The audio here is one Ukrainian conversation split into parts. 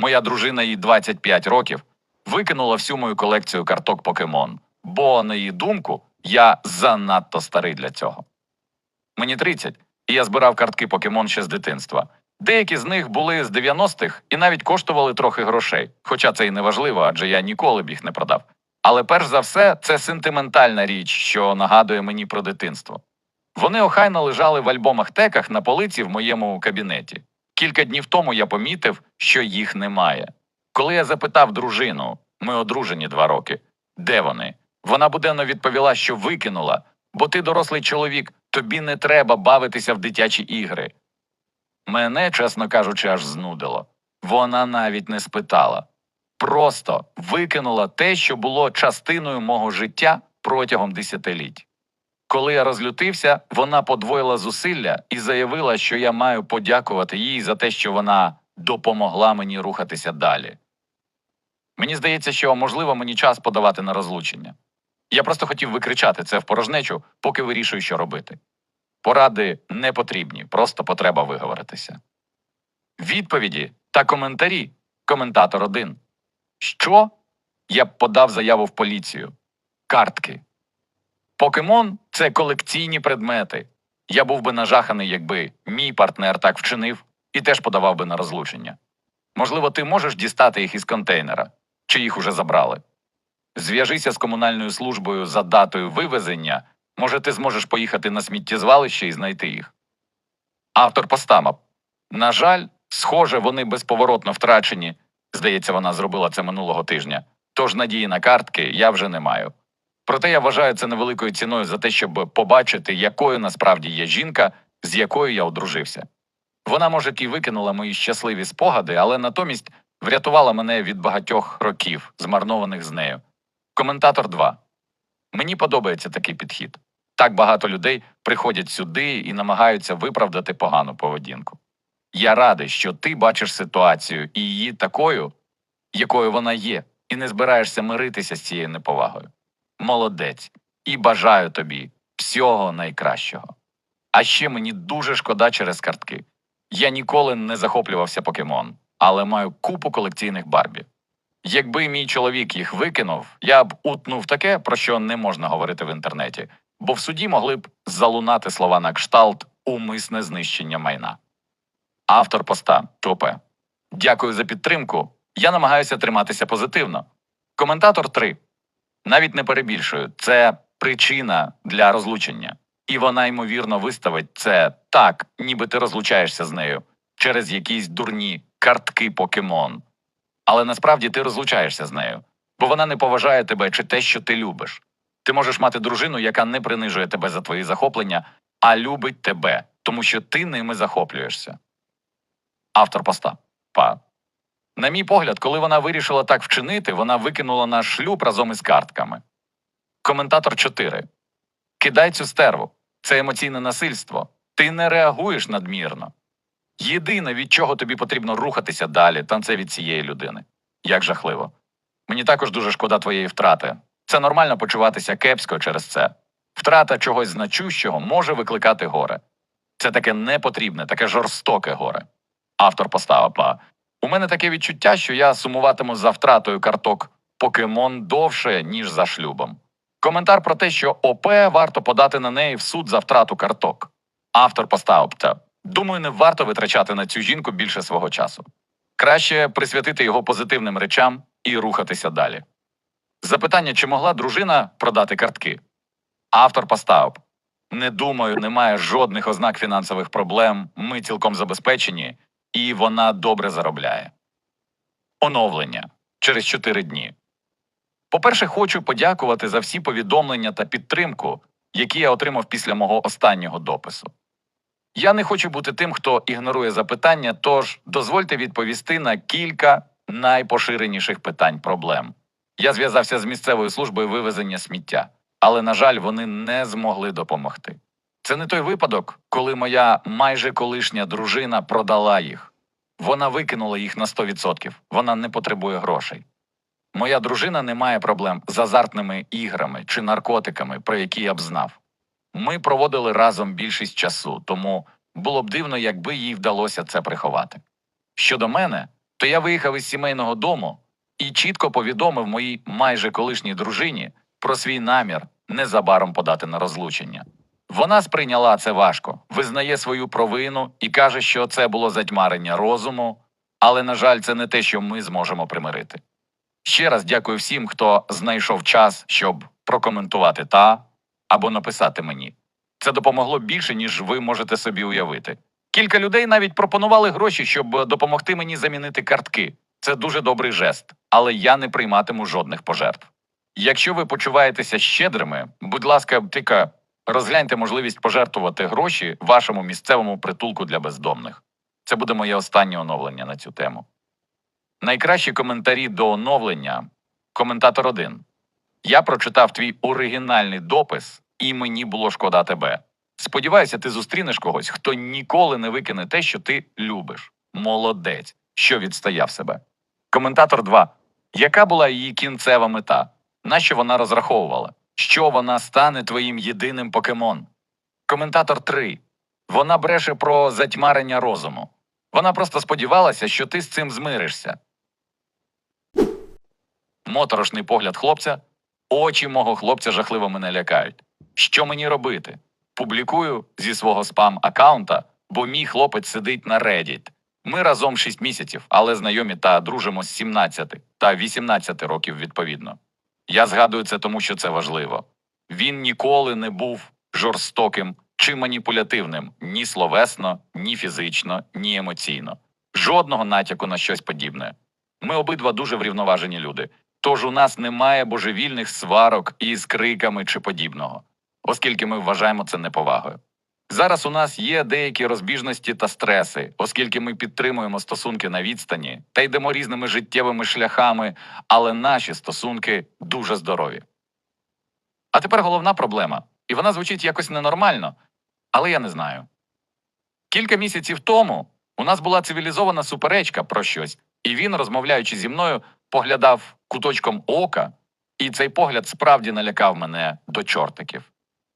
моя дружина їй 25 років, викинула всю мою колекцію карток покемон, бо, на її думку, я занадто старий для цього. Мені 30, і я збирав картки покемон ще з дитинства. Деякі з них були з 90-х і навіть коштували трохи грошей, хоча це і не важливо, адже я ніколи б їх не продав. Але перш за все, це сентиментальна річ, що нагадує мені про дитинство. Вони охайно лежали в альбомах теках на полиці в моєму кабінеті. Кілька днів тому я помітив, що їх немає. Коли я запитав дружину, ми одружені два роки, де вони? Вона буденно відповіла, що викинула, бо ти дорослий чоловік, тобі не треба бавитися в дитячі ігри. Мене, чесно кажучи, аж знудило. Вона навіть не спитала. Просто викинула те, що було частиною мого життя протягом десятиліть. Коли я розлютився, вона подвоїла зусилля і заявила, що я маю подякувати їй за те, що вона допомогла мені рухатися далі. Мені здається, що можливо мені час подавати на розлучення. Я просто хотів викричати це в порожнечу, поки вирішую, що робити. Поради не потрібні, просто потреба виговоритися. Відповіді та коментарі. Коментатор один. Що? Я б подав заяву в поліцію. Картки. Покемон це колекційні предмети. Я був би нажаханий, якби мій партнер так вчинив і теж подавав би на розлучення. Можливо, ти можеш дістати їх із контейнера, чи їх уже забрали. Зв'яжися з комунальною службою за датою вивезення. Може, ти зможеш поїхати на сміттєзвалище і знайти їх. Автор постама. На жаль, схоже, вони безповоротно втрачені. Здається, вона зробила це минулого тижня. Тож надії на картки я вже не маю. Проте я вважаю це невеликою ціною за те, щоб побачити, якою насправді є жінка, з якою я одружився. Вона, може, і викинула мої щасливі спогади, але натомість врятувала мене від багатьох років, змарнованих з нею. Коментатор 2. Мені подобається такий підхід. Так багато людей приходять сюди і намагаються виправдати погану поведінку. Я радий, що ти бачиш ситуацію і її такою, якою вона є, і не збираєшся миритися з цією неповагою. Молодець, і бажаю тобі всього найкращого. А ще мені дуже шкода через картки. Я ніколи не захоплювався покемон, але маю купу колекційних барбі. Якби мій чоловік їх викинув, я б утнув таке, про що не можна говорити в інтернеті, бо в суді могли б залунати слова на кшталт умисне знищення майна. Автор поста Топе. Дякую за підтримку. Я намагаюся триматися позитивно. Коментатор 3. Навіть не перебільшую, це причина для розлучення. І вона, ймовірно, виставить це так, ніби ти розлучаєшся з нею через якісь дурні картки покемон. Але насправді ти розлучаєшся з нею, бо вона не поважає тебе чи те, що ти любиш. Ти можеш мати дружину, яка не принижує тебе за твої захоплення, а любить тебе, тому що ти ними захоплюєшся. Автор поста. Па. На мій погляд, коли вона вирішила так вчинити, вона викинула наш шлюб разом із картками. Коментатор 4. Кидай цю стерву. Це емоційне насильство. Ти не реагуєш надмірно. Єдине, від чого тобі потрібно рухатися далі, та це від цієї людини. Як жахливо. Мені також дуже шкода твоєї втрати. Це нормально почуватися кепсько через це. Втрата чогось значущого може викликати горе. Це таке непотрібне, таке жорстоке горе. Автор поставив па. У мене таке відчуття, що я сумуватиму за втратою карток покемон довше, ніж за шлюбом. Коментар про те, що ОП варто подати на неї в суд за втрату карток. Автор поставив це. Думаю, не варто витрачати на цю жінку більше свого часу. Краще присвятити його позитивним речам і рухатися далі. Запитання, чи могла дружина продати картки? Автор поставив. Не думаю, немає жодних ознак фінансових проблем. Ми цілком забезпечені, і вона добре заробляє. Оновлення через 4 дні. По-перше, хочу подякувати за всі повідомлення та підтримку, які я отримав після мого останнього допису. Я не хочу бути тим, хто ігнорує запитання, тож дозвольте відповісти на кілька найпоширеніших питань проблем. Я зв'язався з місцевою службою вивезення сміття, але, на жаль, вони не змогли допомогти. Це не той випадок, коли моя майже колишня дружина продала їх. Вона викинула їх на 100%. Вона не потребує грошей. Моя дружина не має проблем з азартними іграми чи наркотиками, про які я б знав. Ми проводили разом більшість часу, тому було б дивно, якби їй вдалося це приховати. Щодо мене, то я виїхав із сімейного дому і чітко повідомив моїй майже колишній дружині про свій намір незабаром подати на розлучення. Вона сприйняла це важко, визнає свою провину і каже, що це було затьмарення розуму, але, на жаль, це не те, що ми зможемо примирити. Ще раз дякую всім, хто знайшов час, щоб прокоментувати та або написати мені. Це допомогло більше, ніж ви можете собі уявити. Кілька людей навіть пропонували гроші, щоб допомогти мені замінити картки. Це дуже добрий жест, але я не прийматиму жодних пожертв. Якщо ви почуваєтеся щедрими, будь ласка, тільки розгляньте можливість пожертвувати гроші вашому місцевому притулку для бездомних. Це буде моє останнє оновлення на цю тему. Найкращі коментарі до оновлення. Коментатор 1. Я прочитав твій оригінальний допис, і мені було шкода тебе. Сподіваюся, ти зустрінеш когось, хто ніколи не викине те, що ти любиш. Молодець, що відстояв себе. Коментатор 2. Яка була її кінцева мета? На що вона розраховувала? Що вона стане твоїм єдиним покемон? Коментатор 3. Вона бреше про затьмарення розуму. Вона просто сподівалася, що ти з цим змиришся. Моторошний погляд хлопця. Очі мого хлопця жахливо мене лякають. Що мені робити? Публікую зі свого спам-аккаунта, бо мій хлопець сидить на Reddit. Ми разом 6 місяців, але знайомі та дружимо з 17 та 18 років відповідно. Я згадую це тому, що це важливо. Він ніколи не був жорстоким чи маніпулятивним ні словесно, ні фізично, ні емоційно. Жодного натяку на щось подібне. Ми обидва дуже врівноважені люди. Тож у нас немає божевільних сварок із криками чи подібного, оскільки ми вважаємо це неповагою. Зараз у нас є деякі розбіжності та стреси, оскільки ми підтримуємо стосунки на відстані та йдемо різними життєвими шляхами, але наші стосунки дуже здорові. А тепер головна проблема, і вона звучить якось ненормально, але я не знаю. Кілька місяців тому у нас була цивілізована суперечка про щось, і він, розмовляючи зі мною, поглядав куточком ока, і цей погляд справді налякав мене до чортиків.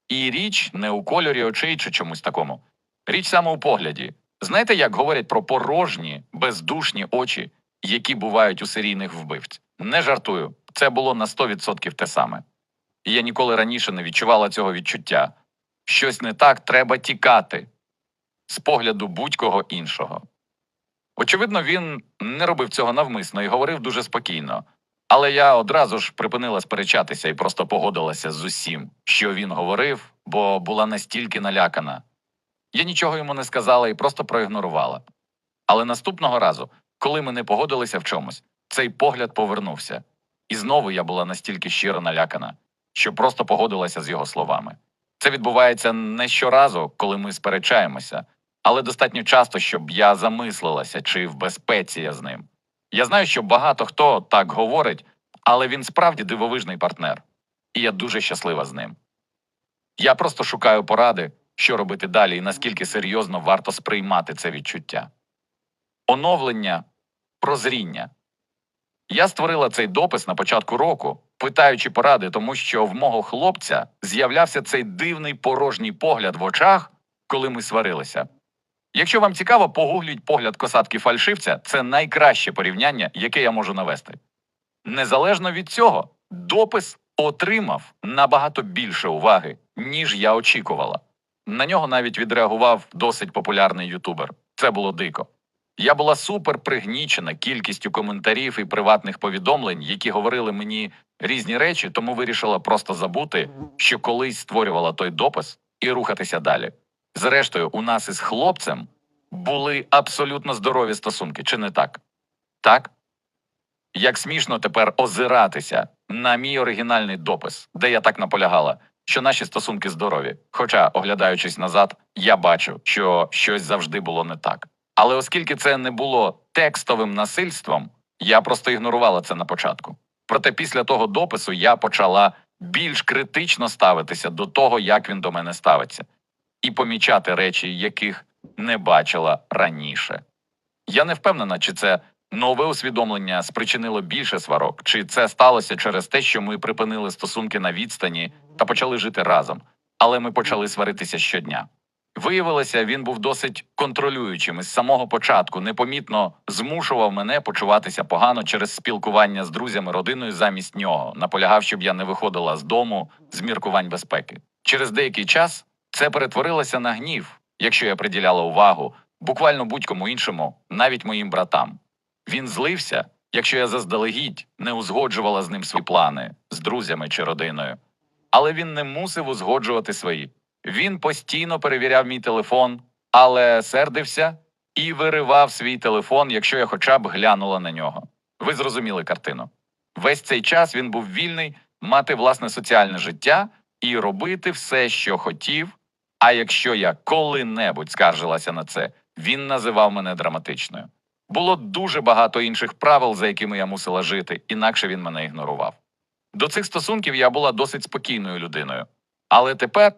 І річ не у кольорі очей чи чомусь такому. Річ саме у погляді. Знаєте, як говорять про порожні, бездушні очі, які бувають у серійних вбивць? Не жартую, це було на 100% те саме. І я ніколи раніше не відчувала цього відчуття. Щось не так треба тікати з погляду будь-кого іншого. Очевидно, він не робив цього навмисно і говорив дуже спокійно. Але я одразу ж припинила сперечатися і просто погодилася з усім, що він говорив, бо була настільки налякана. Я нічого йому не сказала і просто проігнорувала. Але наступного разу, коли ми не погодилися в чомусь, цей погляд повернувся. І знову я була настільки щиро налякана, що просто погодилася з його словами. Це відбувається не щоразу, коли ми сперечаємося, але достатньо часто, щоб я замислилася, чи в безпеці я з ним. Я знаю, що багато хто так говорить, але він справді дивовижний партнер, і я дуже щаслива з ним. Я просто шукаю поради, що робити далі і наскільки серйозно варто сприймати це відчуття. Оновлення, прозріння. Я створила цей допис на початку року, питаючи поради, тому що в мого хлопця з'являвся цей дивний порожній погляд в очах, коли ми сварилися. Якщо вам цікаво, погугліть погляд косатки фальшивця це найкраще порівняння, яке я можу навести. Незалежно від цього, допис отримав набагато більше уваги, ніж я очікувала. На нього навіть відреагував досить популярний ютубер. Це було дико. Я була супер пригнічена кількістю коментарів і приватних повідомлень, які говорили мені різні речі, тому вирішила просто забути, що колись створювала той допис і рухатися далі. Зрештою, у нас із хлопцем були абсолютно здорові стосунки, чи не так? Так? Як смішно тепер озиратися на мій оригінальний допис, де я так наполягала, що наші стосунки здорові. Хоча, оглядаючись назад, я бачу, що щось завжди було не так. Але оскільки це не було текстовим насильством, я просто ігнорувала це на початку. Проте після того допису я почала більш критично ставитися до того, як він до мене ставиться і помічати речі, яких не бачила раніше. Я не впевнена, чи це нове усвідомлення спричинило більше сварок, чи це сталося через те, що ми припинили стосунки на відстані та почали жити разом, але ми почали сваритися щодня. Виявилося, він був досить контролюючим із самого початку, непомітно змушував мене почуватися погано через спілкування з друзями, родиною замість нього, наполягав, щоб я не виходила з дому з міркувань безпеки. Через деякий час це перетворилося на гнів, якщо я приділяла увагу буквально будь-кому іншому, навіть моїм братам. Він злився, якщо я заздалегідь не узгоджувала з ним свої плани з друзями чи родиною. Але він не мусив узгоджувати свої. Він постійно перевіряв мій телефон, але сердився і виривав свій телефон, якщо я хоча б глянула на нього. Ви зрозуміли картину. Весь цей час він був вільний мати власне соціальне життя і робити все, що хотів. А якщо я коли-небудь скаржилася на це, він називав мене драматичною. Було дуже багато інших правил, за якими я мусила жити, інакше він мене ігнорував. До цих стосунків я була досить спокійною людиною. Але тепер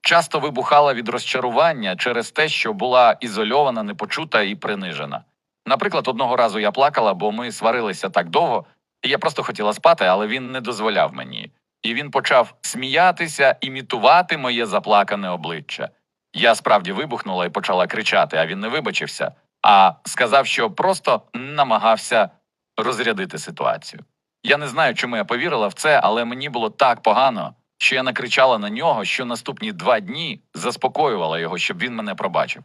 часто вибухала від розчарування через те, що була ізольована, непочута і принижена. Наприклад, одного разу я плакала, бо ми сварилися так довго, і я просто хотіла спати, але він не дозволяв мені. І він почав сміятися, імітувати моє заплакане обличчя. Я справді вибухнула і почала кричати, а він не вибачився, а сказав, що просто намагався розрядити ситуацію. Я не знаю, чому я повірила в це, але мені було так погано, що я накричала на нього, що наступні два дні заспокоювала його, щоб він мене пробачив.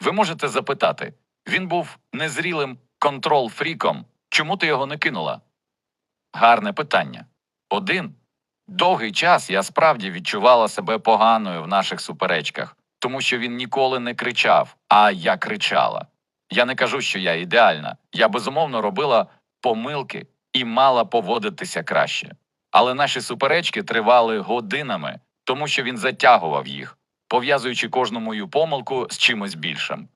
Ви можете запитати, він був незрілим контрол-фріком. Чому ти його не кинула? Гарне питання. Один. Довгий час я справді відчувала себе поганою в наших суперечках, тому що він ніколи не кричав, а я кричала. Я не кажу, що я ідеальна. Я безумовно робила помилки і мала поводитися краще. Але наші суперечки тривали годинами, тому що він затягував їх, пов'язуючи кожну мою помилку з чимось більшим.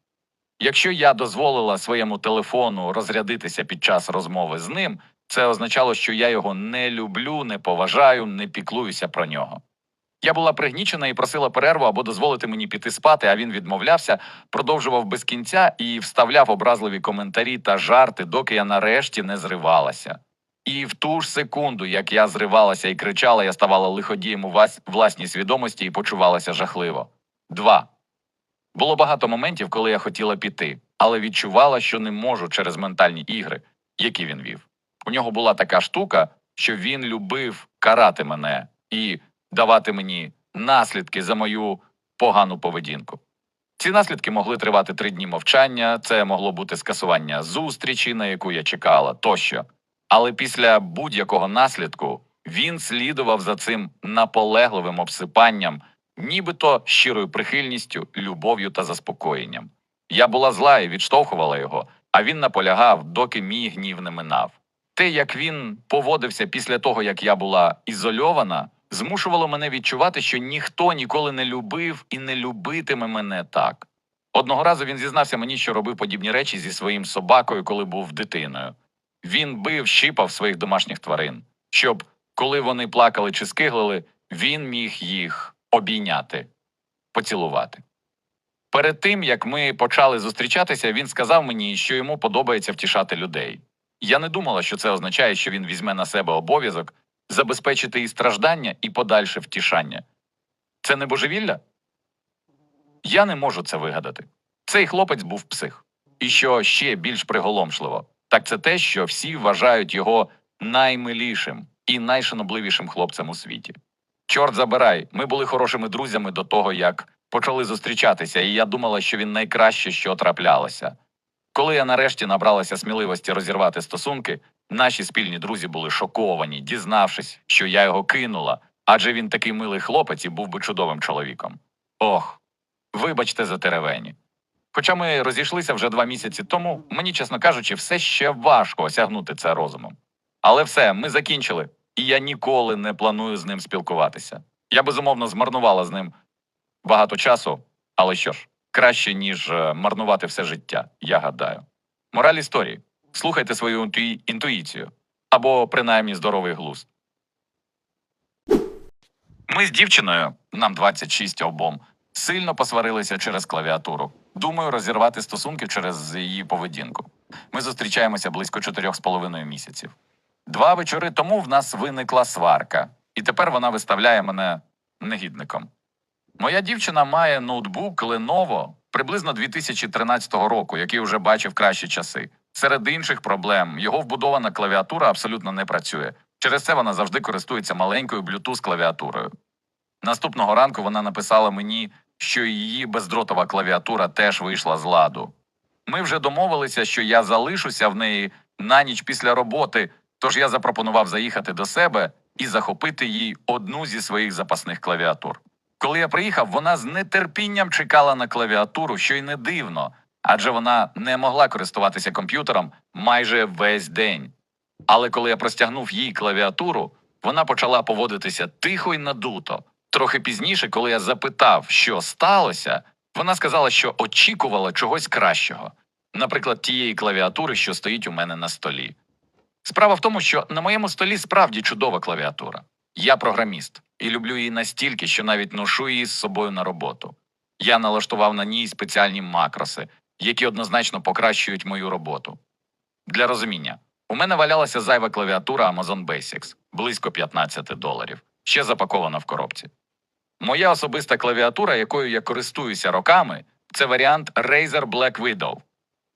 Якщо я дозволила своєму телефону розрядитися під час розмови з ним, це означало, що я його не люблю, не поважаю, не піклуюся про нього. Я була пригнічена і просила перерву або дозволити мені піти спати, а він відмовлявся, продовжував без кінця і вставляв образливі коментарі та жарти, доки я нарешті не зривалася. І в ту ж секунду, як я зривалася і кричала, я ставала лиходієм у власній свідомості і почувалася жахливо. Два. Було багато моментів, коли я хотіла піти, але відчувала, що не можу через ментальні ігри, які він вів. У нього була така штука, що він любив карати мене і давати мені наслідки за мою погану поведінку. Ці наслідки могли тривати три дні мовчання, це могло бути скасування зустрічі, на яку я чекала, тощо. Але після будь-якого наслідку він слідував за цим наполегливим обсипанням, нібито щирою прихильністю, любов'ю та заспокоєнням. Я була зла і відштовхувала його, а він наполягав, доки мій гнів не минав. Те, як він поводився після того, як я була ізольована, змушувало мене відчувати, що ніхто ніколи не любив і не любитиме мене так. Одного разу він зізнався мені, що робив подібні речі зі своїм собакою, коли був дитиною. Він бив, щипав своїх домашніх тварин, щоб, коли вони плакали чи скиглили, він міг їх обійняти, поцілувати. Перед тим, як ми почали зустрічатися, він сказав мені, що йому подобається втішати людей. Я не думала, що це означає, що він візьме на себе обов'язок забезпечити і страждання, і подальше втішання. Це не божевілля? Я не можу це вигадати. Цей хлопець був псих. І що ще більш приголомшливо, так це те, що всі вважають його наймилішим і найшанобливішим хлопцем у світі. Чорт забирай, ми були хорошими друзями до того, як почали зустрічатися, і я думала, що він найкраще, що траплялося. Коли я нарешті набралася сміливості розірвати стосунки, наші спільні друзі були шоковані, дізнавшись, що я його кинула, адже він такий милий хлопець і був би чудовим чоловіком. Ох, вибачте за теревені. Хоча ми розійшлися вже два місяці тому, мені, чесно кажучи, все ще важко осягнути це розумом. Але все, ми закінчили, і я ніколи не планую з ним спілкуватися. Я безумовно змарнувала з ним багато часу, але що ж, краще, ніж е, марнувати все життя, я гадаю. Мораль історії: слухайте свою інтуї- інтуїцію або принаймні здоровий глузд. Ми з дівчиною, нам 26 обом, сильно посварилися через клавіатуру. Думаю, розірвати стосунки через її поведінку. Ми зустрічаємося близько чотирьох з половиною місяців. Два вечори тому в нас виникла сварка, і тепер вона виставляє мене негідником. Моя дівчина має ноутбук Lenovo приблизно 2013 року, який вже бачив кращі часи. Серед інших проблем його вбудована клавіатура абсолютно не працює. Через це вона завжди користується маленькою Bluetooth клавіатурою. Наступного ранку вона написала мені, що її бездротова клавіатура теж вийшла з ладу. Ми вже домовилися, що я залишуся в неї на ніч після роботи, тож я запропонував заїхати до себе і захопити їй одну зі своїх запасних клавіатур. Коли я приїхав, вона з нетерпінням чекала на клавіатуру, що й не дивно, адже вона не могла користуватися комп'ютером майже весь день. Але коли я простягнув їй клавіатуру, вона почала поводитися тихо й надуто. Трохи пізніше, коли я запитав, що сталося, вона сказала, що очікувала чогось кращого, наприклад, тієї клавіатури, що стоїть у мене на столі. Справа в тому, що на моєму столі справді чудова клавіатура. Я програміст і люблю її настільки, що навіть ношу її з собою на роботу. Я налаштував на ній спеціальні макроси, які однозначно покращують мою роботу. Для розуміння, у мене валялася зайва клавіатура Amazon Basics близько 15 доларів, ще запакована в коробці. Моя особиста клавіатура, якою я користуюся роками, це варіант Razer Black Widow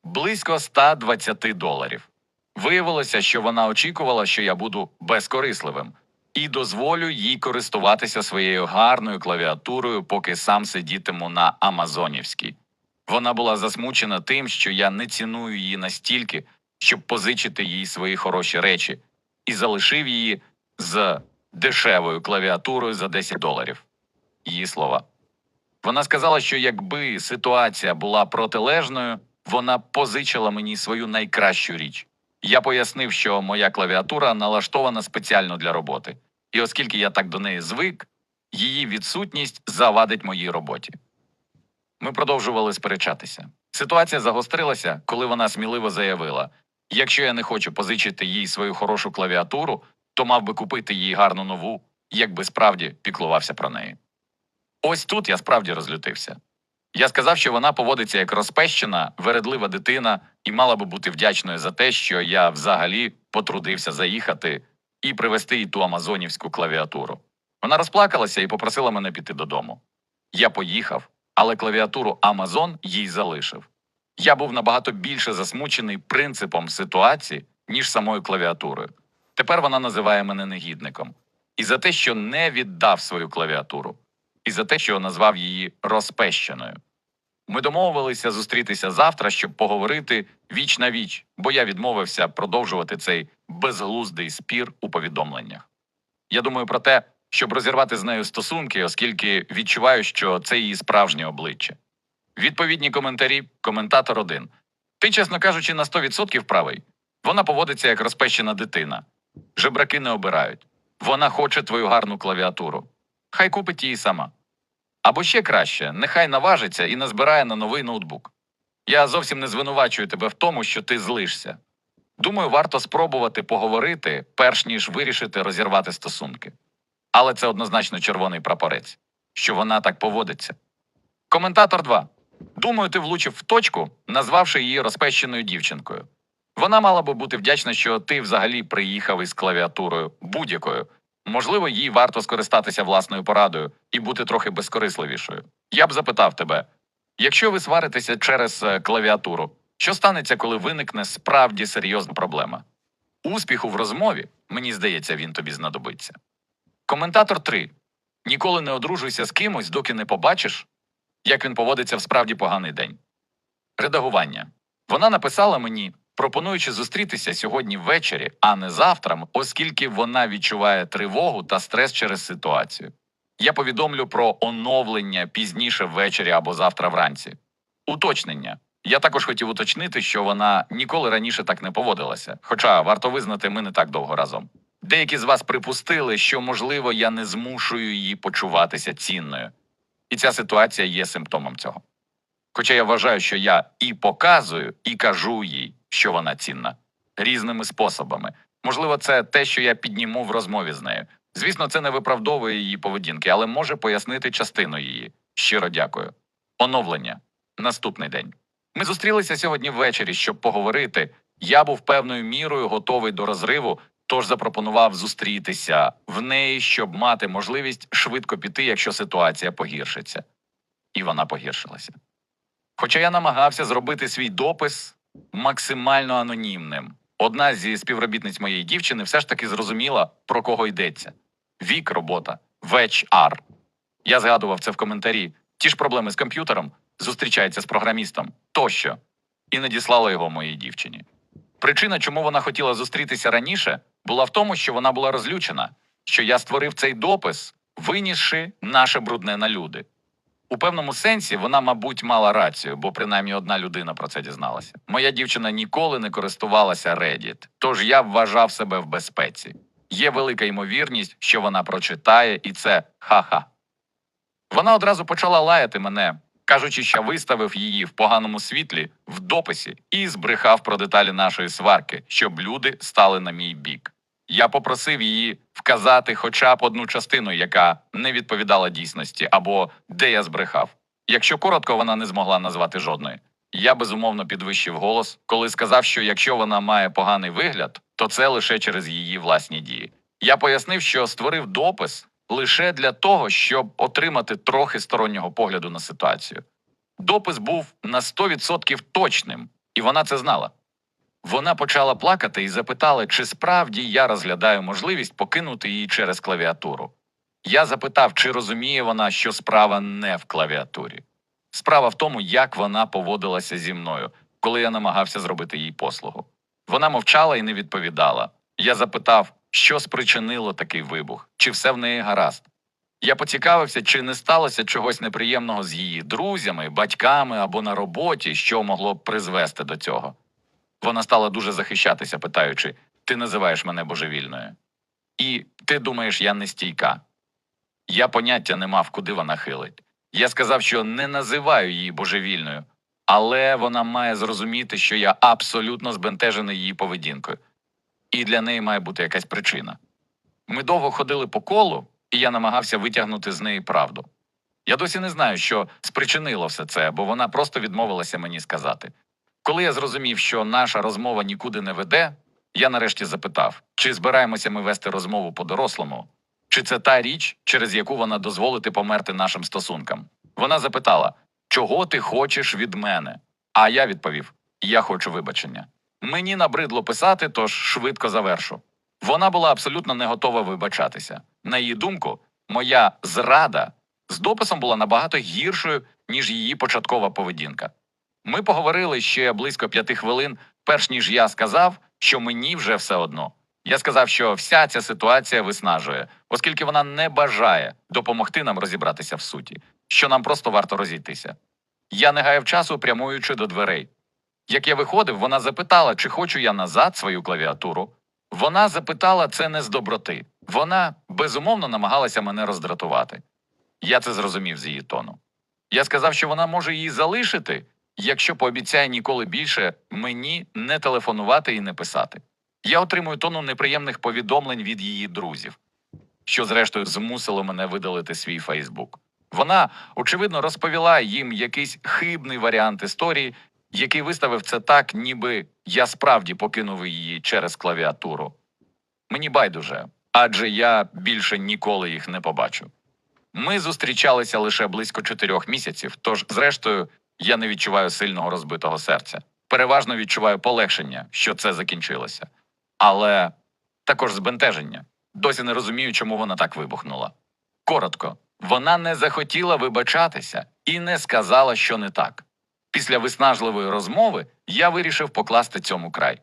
близько 120 доларів. Виявилося, що вона очікувала, що я буду безкорисливим, і дозволю їй користуватися своєю гарною клавіатурою, поки сам сидітиму на Амазонівській. Вона була засмучена тим, що я не ціную її настільки, щоб позичити їй свої хороші речі, і залишив її з дешевою клавіатурою за 10 доларів. Її слова. Вона сказала, що якби ситуація була протилежною, вона позичила мені свою найкращу річ. Я пояснив, що моя клавіатура налаштована спеціально для роботи, і оскільки я так до неї звик, її відсутність завадить моїй роботі. Ми продовжували сперечатися. Ситуація загострилася, коли вона сміливо заявила: якщо я не хочу позичити їй свою хорошу клавіатуру, то мав би купити їй гарну нову, якби справді піклувався про неї. Ось тут я справді розлютився. Я сказав, що вона поводиться як розпещена, вередлива дитина і мала би бути вдячною за те, що я взагалі потрудився заїхати і привезти їй ту амазонівську клавіатуру. Вона розплакалася і попросила мене піти додому. Я поїхав, але клавіатуру Amazon їй залишив. Я був набагато більше засмучений принципом ситуації, ніж самою клавіатурою. Тепер вона називає мене негідником. І за те, що не віддав свою клавіатуру, і за те, що назвав її розпещеною. Ми домовилися зустрітися завтра, щоб поговорити віч на віч, бо я відмовився продовжувати цей безглуздий спір у повідомленнях. Я думаю про те, щоб розірвати з нею стосунки, оскільки відчуваю, що це її справжнє обличчя. Відповідні коментарі, коментатор один. Ти, чесно кажучи, на 100% правий. Вона поводиться як розпещена дитина. Жебраки не обирають. Вона хоче твою гарну клавіатуру. Хай купить її сама. Або ще краще, нехай наважиться і назбирає на новий ноутбук. Я зовсім не звинувачую тебе в тому, що ти злишся. Думаю, варто спробувати поговорити, перш ніж вирішити розірвати стосунки. Але це однозначно червоний прапорець, що вона так поводиться. Коментатор 2. Думаю, ти влучив в точку, назвавши її розпещеною дівчинкою. Вона мала би бути вдячна, що ти взагалі приїхав із клавіатурою будь-якою. Можливо, їй варто скористатися власною порадою і бути трохи безкорисливішою. Я б запитав тебе: якщо ви сваритеся через е, клавіатуру, що станеться, коли виникне справді серйозна проблема? Успіху в розмові, мені здається, він тобі знадобиться. Коментатор 3. Ніколи не одружуйся з кимось, доки не побачиш, як він поводиться в справді поганий день. Редагування. Вона написала мені, пропонуючи зустрітися сьогодні ввечері, а не завтра, оскільки вона відчуває тривогу та стрес через ситуацію. Я повідомлю про оновлення пізніше ввечері або завтра вранці. Уточнення. Я також хотів уточнити, що вона ніколи раніше так не поводилася. Хоча варто визнати, ми не так довго разом. Деякі з вас припустили, що, можливо, я не змушую її почуватися цінною. І ця ситуація є симптомом цього. Хоча я вважаю, що я і показую, і кажу їй, що вона цінна різними способами. Можливо, це те, що я підніму в розмові з нею. Звісно, це не виправдовує її поведінки, але може пояснити частину її. Щиро дякую. Оновлення. Наступний день. Ми зустрілися сьогодні ввечері, щоб поговорити. Я був певною мірою готовий до розриву, тож запропонував зустрітися в неї, щоб мати можливість швидко піти, якщо ситуація погіршиться. І вона погіршилася. Хоча я намагався зробити свій допис максимально анонімним, одна зі співробітниць моєї дівчини все ж таки зрозуміла, про кого йдеться. Вік робота, в HR. Я згадував це в коментарі. Ті ж проблеми з комп'ютером зустрічається з програмістом тощо, і надіслала його моїй дівчині. Причина, чому вона хотіла зустрітися раніше, була в тому, що вона була розлючена, що я створив цей допис, винісши наше брудне на люди. У певному сенсі вона, мабуть, мала рацію, бо принаймні одна людина про це дізналася. Моя дівчина ніколи не користувалася Reddit, тож я вважав себе в безпеці. Є велика ймовірність, що вона прочитає, і це ха-ха. Вона одразу почала лаяти мене, кажучи, що виставив її в поганому світлі в дописі і збрехав про деталі нашої сварки, щоб люди стали на мій бік. Я попросив її вказати хоча б одну частину, яка не відповідала дійсності, або де я збрехав. Якщо коротко, вона не змогла назвати жодної. Я безумовно підвищив голос, коли сказав, що якщо вона має поганий вигляд, то це лише через її власні дії. Я пояснив, що створив допис лише для того, щоб отримати трохи стороннього погляду на ситуацію. Допис був на 100% точним, і вона це знала. Вона почала плакати і запитала, чи справді я розглядаю можливість покинути її через клавіатуру. Я запитав, чи розуміє вона, що справа не в клавіатурі. Справа в тому, як вона поводилася зі мною, коли я намагався зробити їй послугу. Вона мовчала і не відповідала. Я запитав, що спричинило такий вибух, чи все в неї гаразд. Я поцікавився, чи не сталося чогось неприємного з її друзями, батьками або на роботі, що могло б призвести до цього. Вона стала дуже захищатися, питаючи: Ти називаєш мене божевільною. І ти думаєш, я не стійка. Я поняття не мав, куди вона хилить. Я сказав, що не називаю її божевільною, але вона має зрозуміти, що я абсолютно збентежений її поведінкою, і для неї має бути якась причина. Ми довго ходили по колу, і я намагався витягнути з неї правду. Я досі не знаю, що спричинило все це, бо вона просто відмовилася мені сказати. Коли я зрозумів, що наша розмова нікуди не веде, я нарешті запитав, чи збираємося ми вести розмову по-дорослому, чи це та річ, через яку вона дозволити померти нашим стосункам. Вона запитала, чого ти хочеш від мене? А я відповів: Я хочу вибачення. Мені набридло писати, тож швидко завершу. Вона була абсолютно не готова вибачатися. На її думку, моя зрада з дописом була набагато гіршою, ніж її початкова поведінка. Ми поговорили ще близько п'яти хвилин, перш ніж я сказав, що мені вже все одно. Я сказав, що вся ця ситуація виснажує, оскільки вона не бажає допомогти нам розібратися в суті, що нам просто варто розійтися. Я не гаяв часу, прямуючи до дверей. Як я виходив, вона запитала, чи хочу я назад свою клавіатуру. Вона запитала це не з доброти. Вона безумовно намагалася мене роздратувати. Я це зрозумів з її тону. Я сказав, що вона може її залишити, якщо пообіцяє ніколи більше мені не телефонувати і не писати. Я отримую тону неприємних повідомлень від її друзів, що зрештою змусило мене видалити свій Фейсбук. Вона, очевидно, розповіла їм якийсь хибний варіант історії, який виставив це так, ніби я справді покинув її через клавіатуру. Мені байдуже, адже я більше ніколи їх не побачу. Ми зустрічалися лише близько чотирьох місяців, тож, зрештою, я не відчуваю сильного розбитого серця. Переважно відчуваю полегшення, що це закінчилося. Але також збентеження. Досі не розумію, чому вона так вибухнула. Коротко, вона не захотіла вибачатися і не сказала, що не так. Після виснажливої розмови я вирішив покласти цьому край.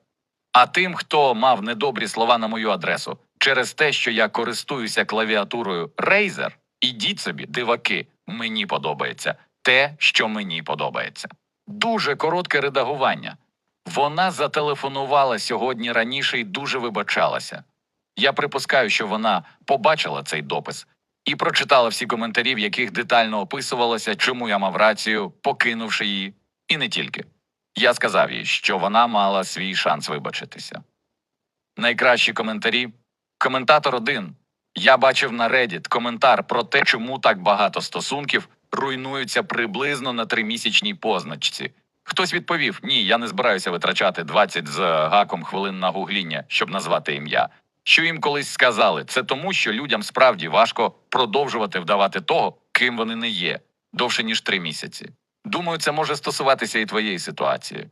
А тим, хто мав недобрі слова на мою адресу через те, що я користуюся клавіатурою Razer, ідіть собі, диваки, мені подобається те, що мені подобається. Дуже коротке редагування. Вона зателефонувала сьогодні раніше і дуже вибачалася. Я припускаю, що вона побачила цей допис і прочитала всі коментарі, в яких детально описувалося, чому я мав рацію, покинувши її, і не тільки. Я сказав їй, що вона мала свій шанс вибачитися. Найкращі коментарі. Коментатор один. Я бачив на Reddit коментар про те, чому так багато стосунків руйнуються приблизно на тримісячній позначці. Хтось відповів: ні, я не збираюся витрачати 20 з гаком хвилин на гугління, щоб назвати ім'я. що їм колись сказали, це тому, що людям справді важко продовжувати вдавати того, ким вони не є, довше ніж три місяці. Думаю, це може стосуватися і твоєї ситуації.